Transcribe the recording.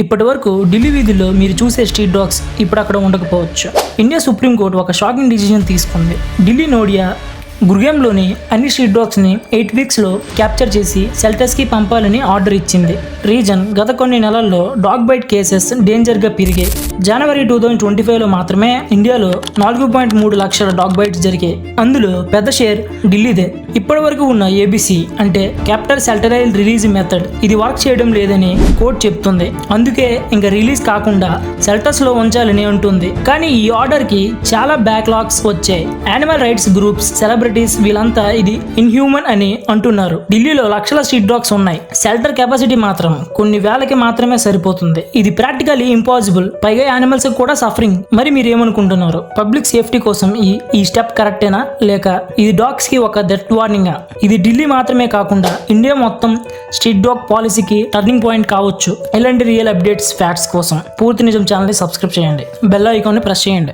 ఇప్పటి వరకు ఢిల్లీ వీధుల్లో మీరు చూసే స్ట్రీట్ డాగ్స్ ఇప్పుడు అక్కడ ఉండకపోవచ్చు. ఇండియా సుప్రీంకోర్టు ఒక షాకింగ్ డిసిజన్ తీసుకుంది. ఢిల్లీ నోడియా గుర్గంలోని అన్ని స్ట్రీట్ డాగ్స్ని ఎయిట్ వీక్స్లో క్యాప్చర్ చేసి సెల్టర్స్కి పంపాలని ఆర్డర్ ఇచ్చింది. రీజన్ గత కొన్ని నెలల్లో డాగ్ బైట్ కేసెస్ డేంజర్గా పెరిగాయి. జనవరి టూ థౌజండ్ ట్వంటీ ఫైవ్లో మాత్రమే ఇండియాలో నాలుగు పాయింట్ మూడు లక్షల డాగ్ బైట్స్ జరిగాయి. అందులో పెద్ద షేర్ ఢిల్లీదే. ఇప్పటివరకు ఉన్న ఏబిసి అంటే క్యాపిటల్ సెల్టరైల్ రిలీజ్ మెథడ్ ఇది వర్క్ చేయడం లేదని కోర్ట్ చెప్తుంది. అందుకే ఇంకా రిలీజ్ కాకుండా సెల్టర్స్లో ఉంచాలని ఉంటుంది కానీ ఈ ఆర్డర్కి చాలా బ్యాక్లాగ్స్ వచ్చాయి. యానిమల్ రైట్స్ గ్రూప్స్ సెలబ్రిటీస్ వీళ్ళంతా ఇది ఇన్హ్యూమన్ అని అంటున్నారు. ఢిల్లీలో లక్షల స్ట్రీట్ డాగ్స్ ఉన్నాయి. షెల్టర్ కెపాసిటీ మాత్రం కొన్ని వేలకి మాత్రమే సరిపోతుంది. ఇది ప్రాక్టికలీ ఇంపాసిబుల్ పైగా యానిమల్స్ కూడా సఫరింగ్ మరి మీరు ఏమనుకుంటున్నారు పబ్లిక్ సేఫ్టీ కోసం ఈ ఈ స్టెప్ కరెక్టేనా లేక ఇది డాగ్స్కి ఒక దట్ వార్నింగ్ ఇది ఢిల్లీ మాత్రమే కాకుండా ఇండియా మొత్తం స్ట్రీట్ డాగ్ పాలసీకి టర్నింగ్ పాయింట్ కావచ్చు. ఇలాంటి రియల్ అప్డేట్స్ ఫ్యాక్ట్స్ కోసం పూర్తి నిజం ఛానల్ని సబ్స్క్రైబ్ చేయండి. బెల్ ఐకాన్ని ప్రెస్ చేయండి.